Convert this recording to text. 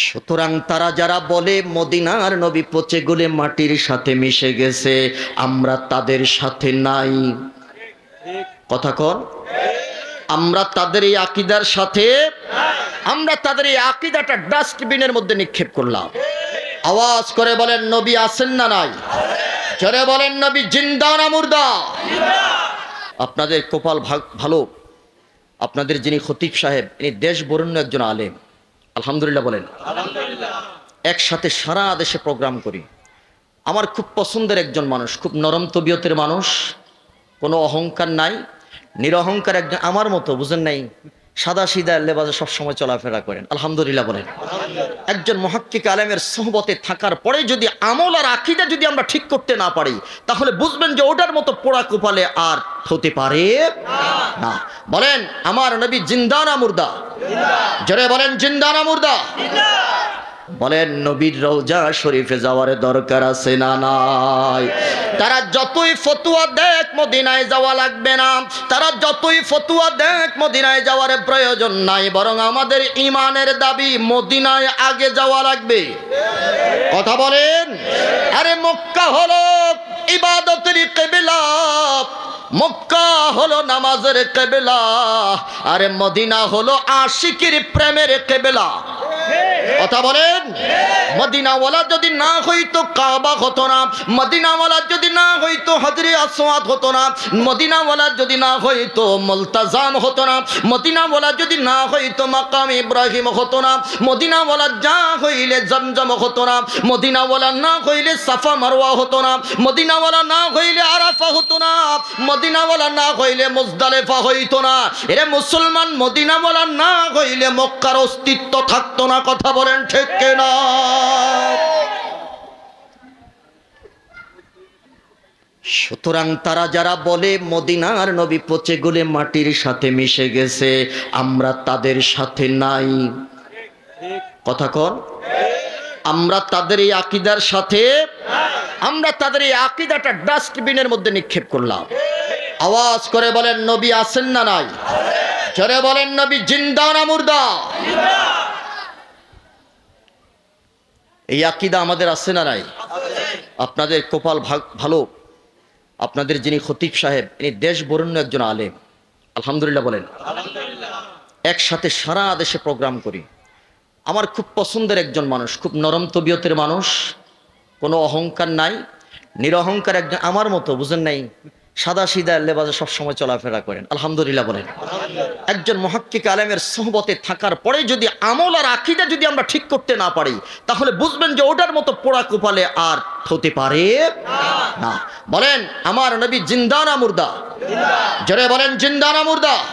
সুতরাং তারা যারা বলে মদিনার নবী পচে গুলে মাটির সাথে মিশে গেছে, আমরা তাদের সাথে নাই। কথা কন আমরা তাদের এই আকিদার সাথে, আমরা তাদের এই আকিদাটা ডাস্টবিনের মধ্যে নিক্ষেপ করলাম। আওয়াজ করে বলেন, নবী আছেন না নাই? জোরে বলেন, নবী জিন্দা না মুর্দা? আপনাদের কপাল ভালো। আপনাদের যিনি খতিব সাহেব, ইনি দেশ বরণ্য একজন আলেম। আলহামদুলিল্লাহ বলেন। একসাথে সারা দেশে প্রোগ্রাম করি। আমার খুব পছন্দের একজন মানুষ, খুব নরম তবিয়তের মানুষ, কোনো অহংকার নাই, নিরহংকার একজন আমার মতো, বুঝেন নাই? সাদা সিদা লেবাজে সবসময় চলাফেরা করেন। আলহামদুলিল্লাহ বলেন। একজন মহাক্কিক আলেমের সহবতে থাকার পরে যদি আমল আর আকিদা যদি আমরা ঠিক করতে না পারি, তাহলে বুঝবেন যে ওটার মতো পোড়া কোপালে আর হতে পারে না। বলেন, আমার নবী জিন্দানা মুর্দা। জোরে বলেন, জিন্দানা মুর্দা। বলেন, নবীর রওজা শরীফে যাওয়ার দরকার আছে না নাই? তারা যতই ফতুয়া দেখ মদিনায় যাওয়া লাগবে না। তারা যতই ফতুয়া দেখ মদিনায় যাওয়ার প্রয়োজন নাই, বরং আমাদের ইমানের দাবি মদিনায় আগে যাওয়া লাগবে। কথা বলেন? আরে মক্কা হলো ইবাদতের কেবিলা, মক্কা হলো নামাজের কেবেলা, আরে মদিনা হলো আশিকির প্রেমের কেবেলা। কথা বলেন? মদিনাওয়ালা যদি না হইতো কাবা হতো না। মদিনাওয়ালা যদি না আসওয়াদ হতো না, মদিনাওয়ালা যদি না হইতো, মুলতাজাম হতো না, মদিনাওয়ালা যদি না হইতো, মাকাম ইব্রাহিম হতো না, মদিনাওয়ালা যা হইলে জমজম হতো না, মদিনাওয়ালা না হইলে সাফা মারওয়া হতো না, মদিনাওয়ালা না হইলে আরাফা হতো না, মদিনাওয়ালা না হইলে মুজদালেফা হইতো না। এরে মুসলমান মদিনাওয়ালা না হইলে মক্কার অস্তিত্ব থাকতো না, কথা বলেন ঠিক না সুতরাং তারা যারা বলে মদিনার নবী পচে গুলে মাটির সাথে মিশে গেছে, আমরা তাদের সাথে নাই। কথা কন। আমরা তাদের এই আকিদার সাথে, আমরা তাদের এই আকিদাটা ডাস্টবিনের মধ্যে নিক্ষেপ করলাম। আওয়াজ করে বলেন, নবী আছেন না নাই? জোরে বলেন, নবী জিন্দা না মুর্দা? এই আকিদা আমাদের আছে না নাই? আপনাদের কপাল ভালো? আপনাদের যিনি খতিব সাহেব ইনি দেশ বরণ্য একজন আলেম। আলহামদুলিল্লাহ বলেন। একসাথে সারা দেশে প্রোগ্রাম করি। আমার খুব পছন্দের একজন মানুষ খুব নরম তবিয়তের মানুষ কোনো অহংকার নাই নিরহংকার একজন আমার মতো বুঝেন নাই? সাদা সিদা লেবাজে সবসময় চলাফেরা করেন। আলহামদুলিল্লাহ বলেন। একজন মহাক্কিক আলেমের সহবতে থাকার পরে যদি আমল আর আকিদা যদি আমরা ঠিক করতে না পারি, তাহলে বুঝবেন যে ওটার মতো পোড়া কোপালে আর হতে পারে না। বলেন, আমার নবী জিন্দানা মুর্দা। জোরে বলেন, জিন্দানা মুর্দা।